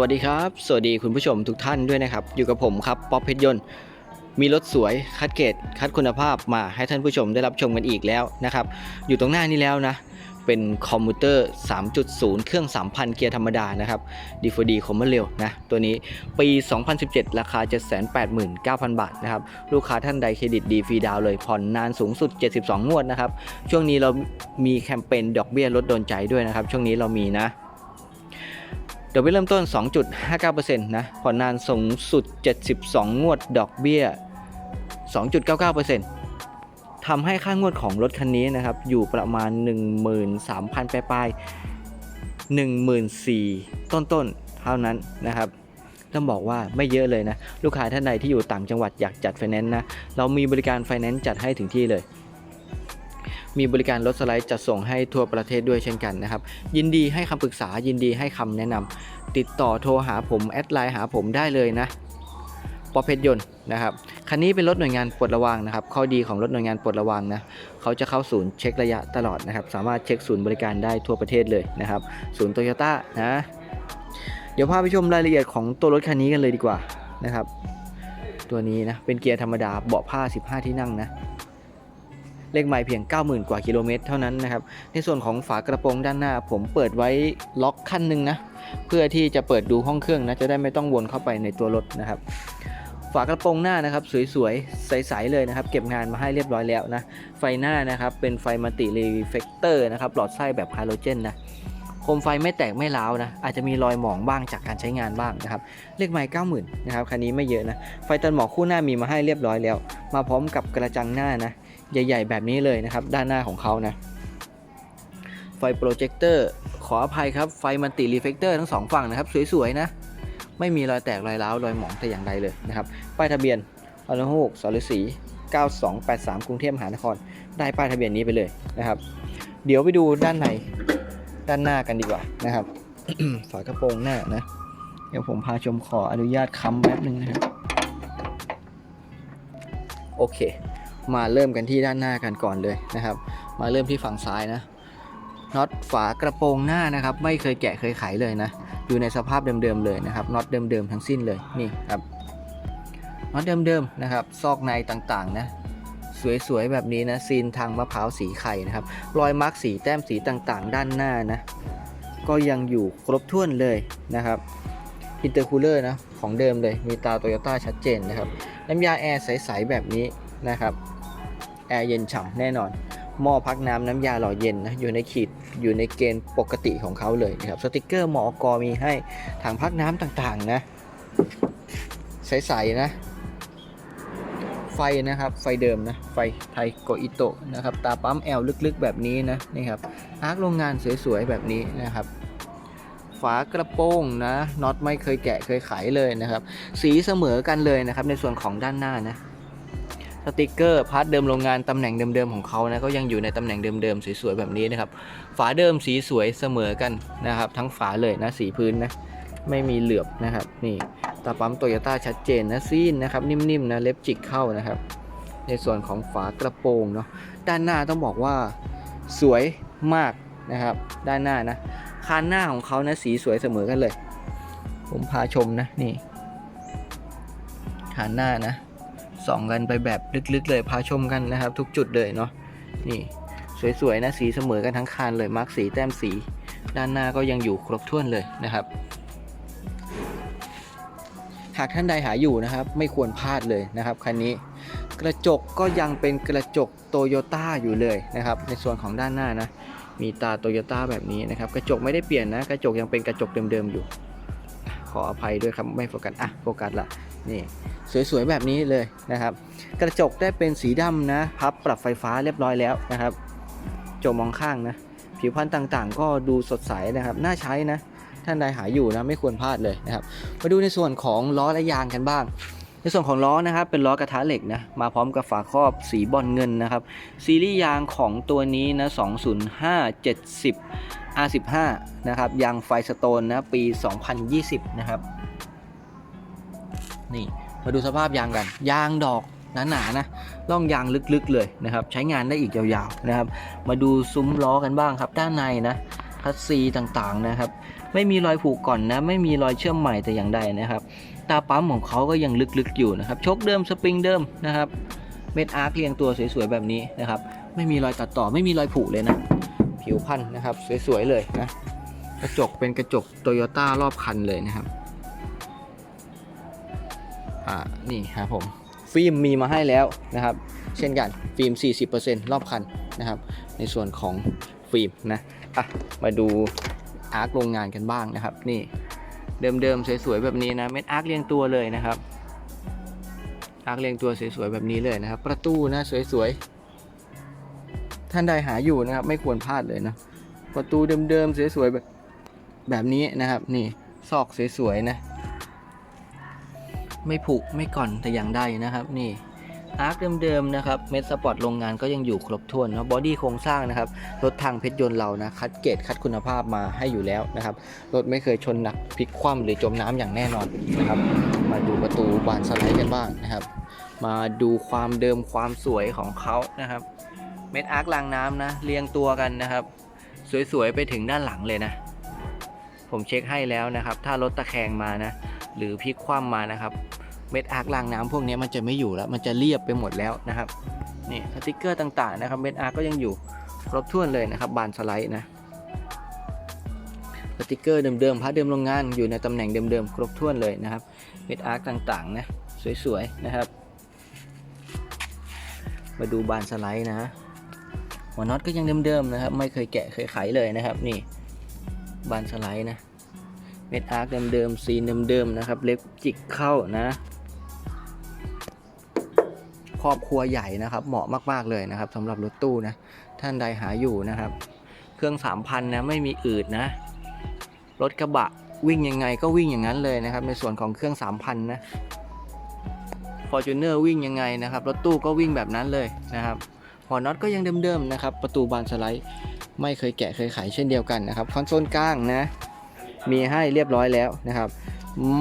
วัสดีครับ สวัสดีคุณผู้ชมทุกท่านด้วยนะครับ อยู่กับผมครับป๊อปเพชรยนต์ มีรถสวยคัดเกรดคัดคุณภาพมาให้ท่านผู้ชมได้รับชมกันอีกแล้วนะครับ อยู่ตรงหน้านี้แล้วนะ เป็นคอมพิวเตอร์ 3.0 เครื่อง 3,000 เกียร์ธรรมดานะครับ D4D คอมเมอร์เร็วนะ ตัวนี้ปี 2017 ราคา 789,000 บาทนะครับ ลูกค้าท่านใดเครดิตดีฟรีดาวเลยผ่อนนานสูงสุด 72 งวดนะครับ ช่วงนี้เรามีแคมเปญดอกเบี้ยลดโดนใจด้วยนะครับ ช่วงนี้เรามีนะ ดอกเบี้ยเริ่มต้น 2.59%นะ ผ่อนนานสูงสุด 72 งวด ดอกเบี้ย 2.99%ทำให้ค่างวดของรถคันนี้นะครับ อยู่ประมาณ 13,000 ปลายปลาย14,000 ต้นๆเท่านั้นนะครับ ต้องบอกว่าไม่เยอะเลยนะ ลูกค้าท่านใดที่อยู่ต่างจังหวัดอยากจัดไฟแนนซ์นะ เรามีบริการไฟแนนซ์จัดให้ถึงที่เลยมีบริการรถสไลด์จัดส่งให้ทั่วประเทศด้วยเช่นกันนะครับ ยินดีให้คำปรึกษายินดีให้คำแนะนำ ติดต่อโทรหาผมแอดไลน์หาผมได้เลยนะปอเพชรยนต์นะครับคันนี้เป็นรถหน่วยงานปลดระวางนะครับ ข้อดีของรถหน่วยงานปลดระวางนะเขาจะเข้าศูนย์เช็คระยะตลอดนะครับ สามารถเช็คศูนย์บริการได้ทั่วประเทศเลยนะครับ ศูนย์โตโยต้านะเดี๋ยวพาไปชมรายละเอียดของตัวรถคันนี้กันเลยดีกว่านะครับ ตัวนี้นะเป็นเกียร์ธรรมดาเบาะผ้า 15 ที่นั่งนะ เลขไมล์เพียง 90,000 กว่ากิโลเมตรเท่านั้นนะครับ ในส่วนของฝากระโปรงด้านหน้า ผมเปิดไว้ล็อกขั้นหนึ่งนะ เพื่อที่จะเปิดดูห้องเครื่องนะ จะได้ไม่ต้องวนเข้าไปในตัวรถนะครับฝากระโปรงหน้านะครับสวยๆ ใสๆเลยนะครับ เก็บงานมาให้เรียบร้อยแล้วนะ ไฟหน้านะครับเป็นไฟมัลติรีเฟกเตอร์นะครับหลอดไส้แบบฮาโลเจนนะโคมไฟไม่แตกไม่ร้าวนะ อาจจะมีรอยหมองบ้างจากการใช้งานบ้างนะครับเลขไมล์90,000นะครับคันนี้ไม่เยอะนะ ไฟตันหมอกคู่หน้ามีมาให้เรียบร้อยแล้ว มาพร้อมกับกระจังหน้านะ ใหญ่ ๆ แบบนี้เลยนะครับ ด้านหน้าของเขานะ ไฟโปรเจคเตอร์ขออภัยครับ ไฟมันติรีเฟกเตอร์ทั้งสองฝั่งนะครับ สวย ๆ นะ ไม่มีรอยแตกรอยร้าวรอยหมองแต่อย่างใดเลยนะครับ ป้ายทะเบียนอนุหกสรสี9283 กรุงเทพมหานคร ได้ป้ายทะเบียนนี้ไปเลยนะครับ เดี๋ยวไปดูด้านในด้านหน้ากันดีกว่านะครับฝากระโปรงหน้านะเดี๋ยวผมพาชมขออนุญาตค้ำแป๊บหนึ่งนะครับ โอเค มาเริ่มกันที่ด้านหน้ากันก่อนเลยนะครับ มาเริ่มที่ฝั่งซ้ายนะน็อตฝากระโปรงหน้านะครับ ไม่เคยแกะเคยไขเลยนะ อยู่ในสภาพเดิมๆเลยนะครับน็อตเดิมๆทั้งสิ้นเลยนี่ครับน็อตเดิมๆนะครับ ซอกในต่างๆนะสวยๆแบบนี้นะซีนทางมะพร้าวสีไข่นะครับ รอยมาร์กสีแต้มสีต่างๆ ด้านหน้านะก็ยังอยู่ครบถ้วนเลยนะครับอินเตอร์คูลเลอร์นะของเดิมเลยมีตาโตโยต้าชัดเจนนะครับน้ำยาแอร์ใสๆแบบนี้นะครับ แอร์เย็นฉ่ำแน่นอน หม้อพักน้ำน้ำยาหล่อเย็นนะอยู่ในขีดอยู่ในเกณฑ์ปกติของเขาเลยนะครับสติกเกอร์หมอกอมีให้ถังพักน้ำต่างๆนะใสๆนะไฟนะครับ ไฟเดิมนะ ไฟไทโกอิโตะนะครับ ตาปั๊มแอลลึกๆแบบนี้นะนี่ครับ อาร์คโรงงานสวยๆแบบนี้นะครับ ฝากระโปรงนะ น็อตไม่เคยแกะเคยไขเลยนะครับ สีเสมอกันเลยนะครับ ในส่วนของด้านหน้านะ สติกเกอร์พาร์ทเดิมโรงงานตำแหน่งเดิมๆของเขานะก็ยังอยู่ในตำแหน่งเดิมๆสวยๆแบบนี้นะครับฝาเดิมสีสวยเสมอกันนะครับทั้งฝาเลยนะสีพื้นนะไม่มีเหลือบนะครับนี่ตาปั๊มโตโยต้าชัดเจนนะซีนนะครับนิ่มๆนะเล็บจิกเข้านะครับ ในส่วนของฝากระโปรงเนาะด้านหน้าต้องบอกว่าสวยมากนะครับ ด้านหน้านะคานหน้าของเขานะสีสวยเสมอกันเลย ผมพาชมนะนี่คานหน้านะ ส่องกันไปแบบลึกๆเลยพาชมกันนะครับ ทุกจุดเลยเนาะนี่สวยๆนะสีเสมอกันทั้งคานเลยมาร์กสีแต้มสี ด้านหน้าก็ยังอยู่ครบถ้วนเลยนะครับ หากท่านใดหาอยู่นะครับ ไม่ควรพลาดเลยนะครับคันนี้กระจกก็ยังเป็นกระจกโตโยต้าอยู่เลยนะครับ ในส่วนของด้านหน้านะ มีตาโตโยต้าแบบนี้นะครับ กระจกไม่ได้เปลี่ยนนะ กระจกยังเป็นกระจกเดิมๆอยู่ ขออภัยด้วยครับไม่โฟกัสอะโฟกัสละนี่ สวยๆแบบนี้เลยนะครับ กระจกได้เป็นสีดำนะพับปรับไฟฟ้าเรียบร้อยแล้วนะครับจกมองข้างนะ ผิวพรรณต่างๆ ก็ดูสดใสนะครับ น่าใช้นะท่านใดหาอยู่นะไม่ควรพลาดเลยนะครับ มาดูในส่วนของล้อและยางกันบ้าง ในส่วนของล้อนะครับเป็นล้อกระทะเหล็กนะมาพร้อมกับฝาครอบสีบอลเงินนะครับ ซีรีส์ยางของตัวนี้นะ205 70 R15 นะครับยางไฟสโตนนะปี 2020 นะครับ นี่ มาดูสภาพยางกัน ยางดอกหนาๆนะล่องยางลึกๆเลยนะครับ ใช้งานได้อีกยาวๆนะครับ มาดูซุ้มล้อกันบ้างครับ ด้านในนะคัสซีต่างๆนะครับ ไม่มีรอยผุก่อนนะ ไม่มีรอยเชื่อมใหม่แต่อย่างใดนะครับ ตาปั๊มของเขาก็ยังลึกๆอยู่นะครับ ชกเดิมสปริงเดิมนะครับ เม็ดอาร์คเรียงตัวสวยๆแบบนี้นะครับ ไม่มีรอยตัดต่อ ไม่มีรอยผุเลยนะ ผิวพันธุ์นะครับ สวยๆเลยนะ กระจกเป็นกระจกโตโยต้ารอบคันเลยนะครับ อ่านี่ครับผมฟิล์มมีมาให้แล้วนะครับ เช่นกันฟิล์ม 40%รอบคันนะครับ ในส่วนของฟิล์มนะอะมาดูอาร์คโรงงานกันบ้างนะครับ นี่เดิมๆสวยๆแบบนี้นะเม็ดอาร์คเรียงตัวเลยนะครับอาร์คเรียงตัวสวยๆแบบนี้เลยนะครับ ประตูนะสวยๆท่านใดหาอยู่นะครับ ไม่ควรพลาดเลยนะ ประตูเดิมๆสวยๆแบบแบบนี้นะครับ นี่ซอกสวยๆนะ ไม่ผุไม่ก่อนแต่อย่างใดนะครับนี่อาร์คเดิมๆนะครับเม็ดสปอร์ตโรงงานก็ยังอยู่ครบถ้วนเนาะบอดี้โครงสร้างนะครับรถทางเพชรยนต์เรานะคัดเกรดคัดคุณภาพมาให้อยู่แล้วนะครับรถไม่เคยชนหนักพลิกคว่ำหรือจมน้ำอย่างแน่นอนนะครับมาดูประตูบานสไลด์กันบ้างนะครับ มาดูความเดิมความสวยของเขานะครับ เม็ดอาร์ครางน้ำนะเรียงตัวกันนะครับ สวยๆไปถึงด้านหลังเลยนะ ผมเช็คให้แล้วนะครับ ถ้ารถตะแคงมานะ หรือพลิกคว่ำมานะครับ เม็ดอาร์ครางน้ำพวกนี้มันจะไม่อยู่แล้ว มันจะเรียบไปหมดแล้วนะครับนี่สติกเกอร์ต่างๆนะครับเม็ดอาร์คก็ยังอยู่ครบถ้วนเลยนะครับ บานสไลด์นะสติกเกอร์เดิมๆพาร์ทเดิมโรงงานอยู่ในตำแหน่งเดิมๆครบถ้วนเลยนะครับเม็ดอาร์คต่างๆนะสวยๆนะครับ มาดูบานสไลด์นะหัวน็อตก็ยังเดิมๆนะครับ ไม่เคยแกะเคยไขเลยนะครับ นี่บานสไลด์นะ เม็ดอาร์คเดิมๆซีนเดิมๆนะครับ เล็บจิกเข้านะ ครอบครัวใหญ่นะครับ เหมาะมากๆเลยนะครับสำหรับรถตู้นะ ท่านใดหาอยู่นะครับ เครื่อง 3,000 นะ ไม่มีอืดนะ รถกระบะวิ่งยังไงก็วิ่งอย่างนั้นเลยนะครับ ในส่วนของเครื่อง 3,000 นะ Fortuner วิ่งยังไงนะครับ รถตู้ก็วิ่งแบบนั้นเลยนะครับหัวน็อตก็ยังเดิมๆนะครับ ประตูบานสไลด์ ไม่เคยแกะเคยไขเช่นเดียวกันนะครับคอนโซลกลางนะ มีให้เรียบร้อยแล้วนะครับ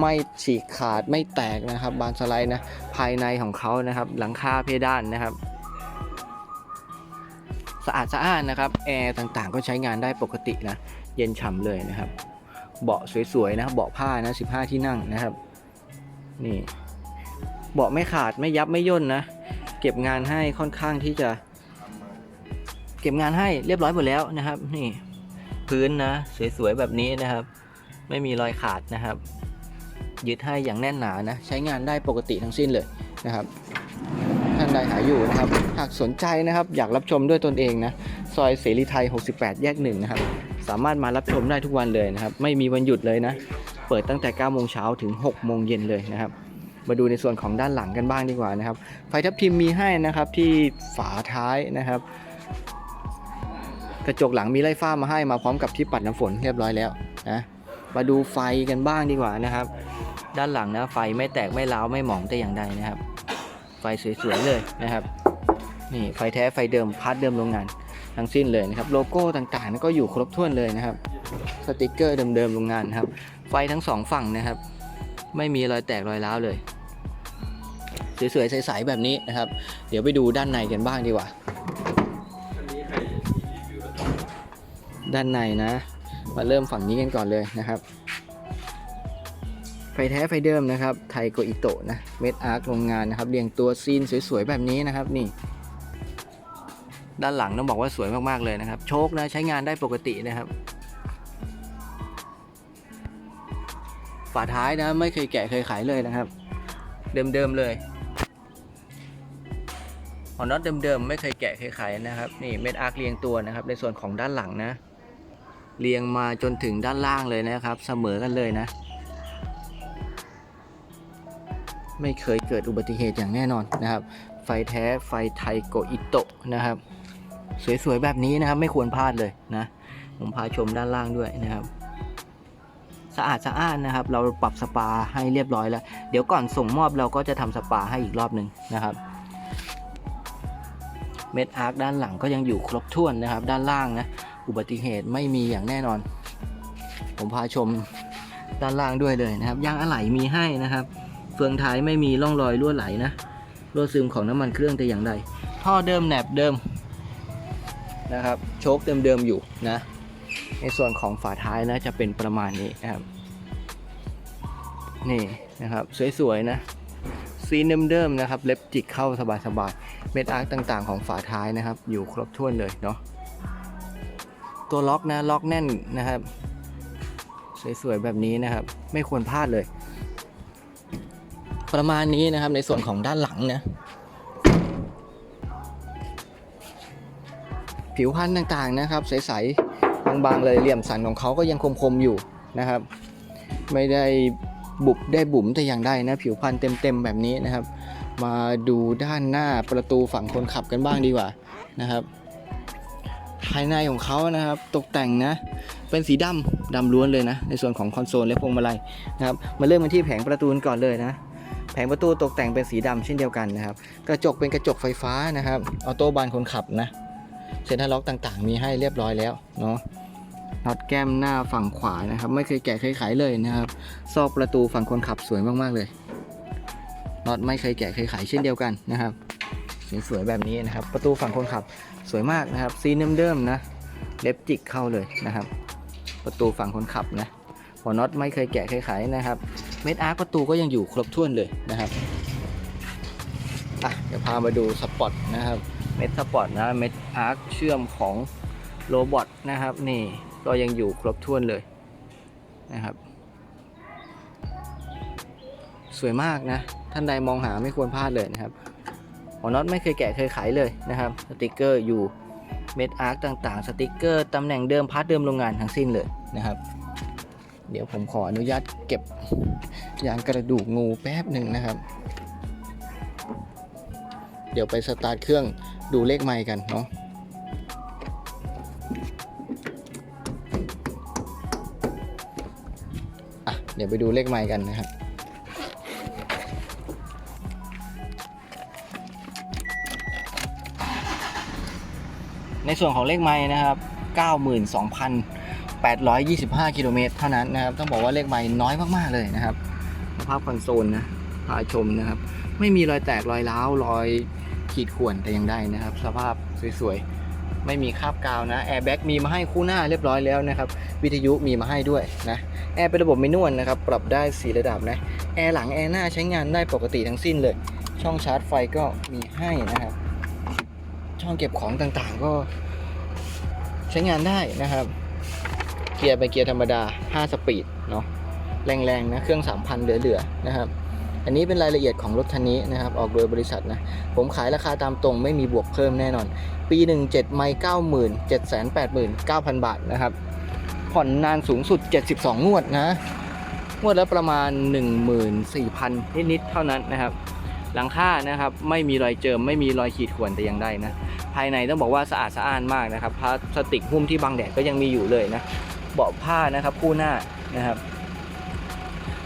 ไม่ฉีกขาดไม่แตกนะครับ บานสไลด์นะภายในของเขานะครับ หลังคาเพดานนะครับสะอาดสะอาดนะครับแอร์ต่างๆ ก็ใช้งานได้ปกตินะ เย็นฉ่ำเลยนะครับ เบาะสวยๆนะเบาะผ้านะ 15 ที่นั่งนะครับ นี่ เบาะไม่ขาดไม่ยับไม่ย่นนะ เก็บงานให้ค่อนข้างที่จะ เก็บงานให้เรียบร้อยหมดแล้วนะครับ นี่ พื้นนะ สวยๆแบบนี้นะครับ ไม่มีรอยขาดนะครับ ยึดให้อย่างแน่นหนานะ ใช้งานได้ปกติทั้งสิ้นเลยนะครับท่านใดหาอยู่นะครับ หากสนใจนะครับ อยากรับชมด้วยตนเองนะ ซอยเสรีไทย 68 แยกหนึ่งนะครับ สามารถมารับชมได้ทุกวันเลยนะครับ ไม่มีวันหยุดเลยนะ เปิดตั้งแต่ 9 โมงเช้าถึง 6 โมงเย็นเลยนะครับ มาดูในส่วนของด้านหลังกันบ้างดีกว่านะครับ ไฟทับทิมมีให้นะครับที่ฝาท้ายนะครับ กระจกหลังมีไล่ฟ้ามาให้มาพร้อมกับที่ปัดน้ำฝนเรียบร้อยแล้วนะ มาดูไฟกันบ้างดีกว่านะครับ ด้านหลังนะไฟไม่แตกไม่ร้าวไม่หมองแต่อย่างใดนะครับ ไฟสวยๆเลยนะครับนี่ไฟแท้ไฟเดิมพาร์ทเดิมโรงงานทั้งสิ้นเลยนะครับโลโก้ต่างๆก็อยู่ครบถ้วนเลยนะครับสติกเกอร์เดิมๆโรงงานนครับ ไฟทั้งสองฝั่งนะครับ ไม่มีรอยแตกรอยร้าวเลยสวยๆใสๆแบบนี้นะครับ เดี๋ยวไปดูด้านในกันบ้างดีกว่า ด้านในนะ มาเริ่มฝั่งนี้กันก่อนเลยนะครับ ไฟแท้ไฟเดิมนะครับ ไทโกอิโตะนะเม็ดอาร์คโรงงานนะครับเรียงตัวซีนสวยๆแบบนี้นะครับนี่ ด้านหลังต้องบอกว่าสวยมากๆเลยนะครับ โชคนะใช้งานได้ปกตินะครับฝาท้ายนะไม่เคยแกะเคยขายเลยนะครับ เดิมๆเลยหัวน็อตเดิมๆไม่เคยแกะเคยขายนะครับนี่เม็ดอาร์คเรียงตัวนะครับ ในส่วนของด้านหลังนะ เรียงมาจนถึงด้านล่างเลยนะครับ เสมอกันเลยนะ ไม่เคยเกิดอุบัติเหตุอย่างแน่นอนนะครับ ไฟแท้ไฟไทโกอิโตะนะครับ สวยๆแบบนี้นะครับ ไม่ควรพลาดเลยนะ ผมพาชมด้านล่างด้วยนะครับสะอาดสะอ้านนะครับ เราปรับสปาให้เรียบร้อยแล้ว เดี๋ยวก่อนส่งมอบเราก็จะทำสปาให้อีกรอบหนึ่งนะครับ เม็ดอาร์คด้านหลังก็ยังอยู่ครบถ้วนนะครับ ด้านล่างนะ อุบัติเหตุไม่มีอย่างแน่นอน ผมพาชมด้านล่างด้วยเลยนะครับยางอะไหล่มีให้นะครับ เฟืองท้ายไม่มีร่องรอยรั่วไหลนะรั่วซึมของน้ำมันเครื่องแต่อย่างใด ท่อเดิมแหนบเดิมนะครับโชคเดิมๆอยู่นะ ในส่วนของฝาท้ายนะจะเป็นประมาณนี้นะครับนี่นะครับสวยๆนะซีนเดิมๆนะครับ เล็บจิกเข้าสบายๆเม็ดอาร์คต่างๆ ของฝาท้ายนะครับ อยู่ครบถ้วนเลยเนาะ ตัวล็อกนะล็อกแน่นนะครับ สวยๆแบบนี้นะครับ ไม่ควรพลาดเลย ประมาณนี้นะครับในส่วนของด้านหลังนะผิวพันธุ์ต่างๆนะครับ ใสๆบางๆเลยเหลี่ยมสันของเขาก็ยังคมๆอยู่นะครับ ไม่ได้บุบได้บุ๋มแต่อย่างใดนะผิวพันธุ์เต็มๆแบบนี้นะครับ มาดูด้านหน้าประตูฝั่งคนขับกันบ้างดีกว่านะครับ ภายในของเขานะครับ ตกแต่งนะ เป็นสีดำดำล้วนเลยนะ ในส่วนของคอนโซลและพวงมาลัยนะครับ มาเริ่มกันที่แผงประตูกันก่อนเลยนะ แผงประตูตกแต่งเป็นสีดำเช่นเดียวกันนะครับ กระจกเป็นกระจกไฟฟ้านะครับ ออโต้บานคนขับนะ เซ็นทรัลล็อกต่างๆ มีให้เรียบร้อยแล้วเนาะน็อตแก้มหน้าฝั่งขวานะครับ ไม่เคยแกะเคยไขเลยนะครับ ซอกประตูฝั่งคนขับสวยมากๆเลยน็อตไม่เคยแกะเคยไขเช่นเดียวกันนะครับ สวยๆแบบนี้นะครับ ประตูฝั่งคนขับสวยมากนะครับซีเดิมๆนะเล็บจิกเข้าเลยนะครับ ประตูฝั่งคนขับนะหัวน็อตไม่เคยแกะเคยไขนะครับ เม็ดอาร์คประตูก็ยังอยู่ครบถ้วนเลยนะครับอะเดี๋ยวพามาดูสปอตนะครับเม็ดสปอตนะเม็ดอาร์คเชื่อมของโรบอทนะครับ นี่ก็ยังอยู่ครบถ้วนเลยนะครับ สวยมากนะ ท่านใดมองหาไม่ควรพลาดเลยนะครับ หัวน็อตไม่เคยแกะเคยไขเลยนะครับสติกเกอร์อยู่เม็ดอาร์คต่างๆ สติกเกอร์ตำแหน่งเดิมพาร์ทเดิมโรงงานทั้งสิ้นเลยนะครับ เดี๋ยวผมขออนุญาตเก็บยางกระดูกงูแป๊บหนึ่งนะครับ เดี๋ยวไปสตาร์ทเครื่องดูเลขไมค์กันเนาะอะเดี๋ยวไปดูเลขไมค์กันนะครับ ในส่วนของเลขไม้นะครับ 92,825 กิโลเมตรเท่านั้นนะครับ ต้องบอกว่าเลขไม้น้อยมาก ๆ เลยนะครับสภาพคอนโซลนะพาชมนะครับ ไม่มีรอยแตกรอยร้าวรอยขีดข่วนแต่ย่างใดนะครับ สภาพสวยๆ ไม่มีคราบกาวนะแอร์แบ็กมีมาให้คู่หน้าเรียบร้อยแล้วนะครับ วิทยุมีมาให้ด้วยนะแอร์เป็นระบบมินวลนะครับ ปรับได้ 4 ระดับนะแอร์หลังแอร์หน้าใช้งานได้ปกติทั้งสิ้นเลย ช่องชาร์จไฟก็มีให้นะครับ ช่องเก็บของต่างๆ ก็ใช้งานได้นะครับ เกียร์เป็นเกียร์ธรรมดา 5 สปีดเนาะแรงๆนะเครื่อง 3,000 เหลือๆนะครับ อันนี้เป็นรายละเอียดของรถคันนี้นะครับ ออกโดยบริษัทนะ ผมขายราคาตามตรงไม่มีบวกเพิ่มแน่นอน ปี1 7ไม่9 7 8 9 0 0บาทนะครับ ผ่อนนานสูงสุด 72 งวดนะงวดละประมาณ 14,000 นิดๆเท่านั้นนะครับ หลังคานะครับ ไม่มีรอยเจิมไม่มีรอยขีดข่วนแต่อย่างใดนะ ภายในต้องบอกว่าสะอาดสะอ้านมากนะครับพลาสติกหุ้มที่บังแดดก็ยังมีอยู่เลยนะเบาะผ้านะครับคู่หน้านะครับ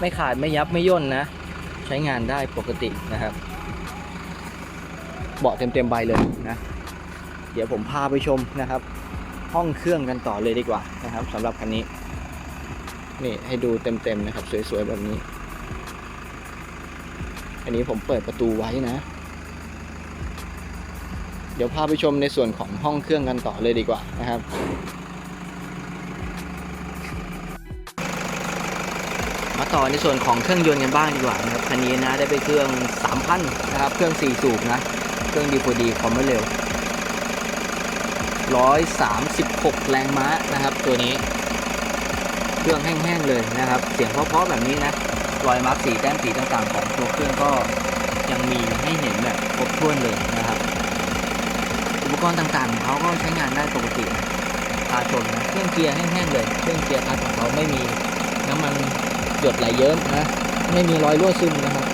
ไม่ขาดไม่ยับไม่ย่นนะ ใช้งานได้ปกตินะครับ เบาะเต็มๆใบเลยนะเดี๋ยวผมพาไปชมนะครับ ห้องเครื่องกันต่อเลยดีกว่านะครับสำหรับคันนี้ นี่ให้ดูเต็มๆนะครับ สวยๆแบบนี้ อันนี้ผมเปิดประตูไว้นะ เดี๋ยวพาไปชมในส่วนของห้องเครื่องกันต่อเลยดีกว่านะครับมาต่อในส่วนของเครื่องยนต์กันบ้างดีกว่านะครับคันนี้นะได้ไปเครื่อง 3,000 นะครับ เครื่อง 4 สูบนะ เครื่องดีพอดีความไม่เร็ว 136 แรงม้านะครับ ตัวนี้เครื่องแห้งๆเลยนะครับ เสียงเพราะๆแบบนี้นะรอยมาร์กสีแต้มสีต่างๆ ของตัวเครื่องก็ยังมีให้เห็นแบบครบถ้วนเลยนะ กรณ์ต่างๆของเขาก็ใช้งานได้ปกตินะพาชนนะเครื่องเกียร์แห้งๆเลย เครื่องเกียร์คัสของเขาไม่มีน้ำมันหยดไหลเยิ้มนะ ไม่มีรอยรั่วซึมนะครับ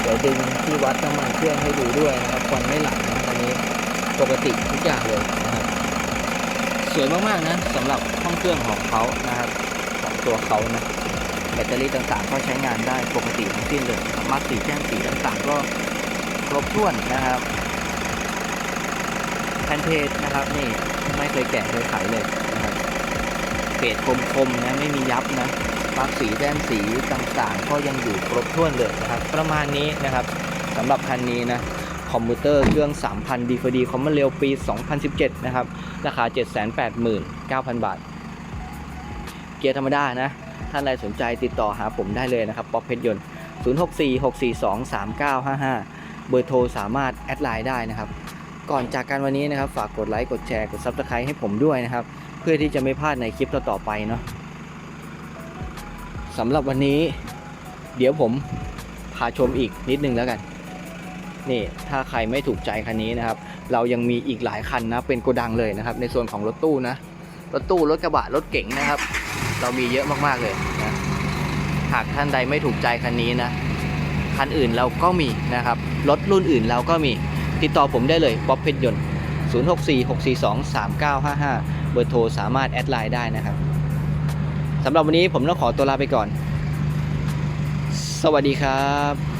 เดี๋ยวดึงที่วัดน้ำมันเครื่องให้ดูด้วยนะครับควันไม่ไหลนะตอนนี้ปกติทุกอย่างเลยนะครับสวยมากๆนะสำหรับห้องเครื่องของเขานะครับของตัวเขานะแบตเตอรี่ต่างๆ ก็ใช้งานได้ปกติทั้งสิ้นเลยมาสีแจ้งสีต่างๆ ก็ครบถ้วนนะครับ นเพจนะครับนี่ไม่เคยแกะเคยขายเลยนะครับเพจคมๆนะไม่มียับนะมาร์กสีแต้มสีต่างๆ ก็ยังอยู่ครบถ้วนเลยนะครับ ประมาณนี้นะครับสำหรับคันนี้นะคอมพิวเตอร์เครื่อง 3,000 DVD คอมมอนเรลปี 2017 นะครับ ราคา 789,000 บาท เกียร์ธรรมดานะ ท่านใดสนใจติดต่อหาผมได้เลยนะครับ ป๊อปเพชรยนต์ 0646423955 เบอร์โทรสามารถแอดไลน์ได้นะครับ ก่อนจากกันวันนี้นะครับ ฝากกดไลค์กดแชร์กด Subscribe ให้ผมด้วยนะครับ เพื่อที่จะไม่พลาดในคลิปต่อๆไปเนาะสำหรับวันนี้ เดี๋ยวผมพาชมอีกนิดนึงแล้วกัน นี่ ถ้าใครไม่ถูกใจคันนี้นะครับ เรายังมีอีกหลายคันนะ เป็นโกดังเลยนะครับ ในส่วนของรถตู้นะ รถตู้รถกระบะรถเก๋งนะครับ เรามีเยอะมากๆเลยนะหากท่านใดไม่ถูกใจคันนี้นะคันอื่นเราก็มีนะครับ รถรุ่นอื่นเราก็มี ติดต่อผมได้เลยป๊อปเพชรยนต์ 0646423955 เบอร์โทรสามารถแอดไลน์ได้นะครับสำหรับวันนี้ผมต้องขอตัวลาไปก่อน สวัสดีครับ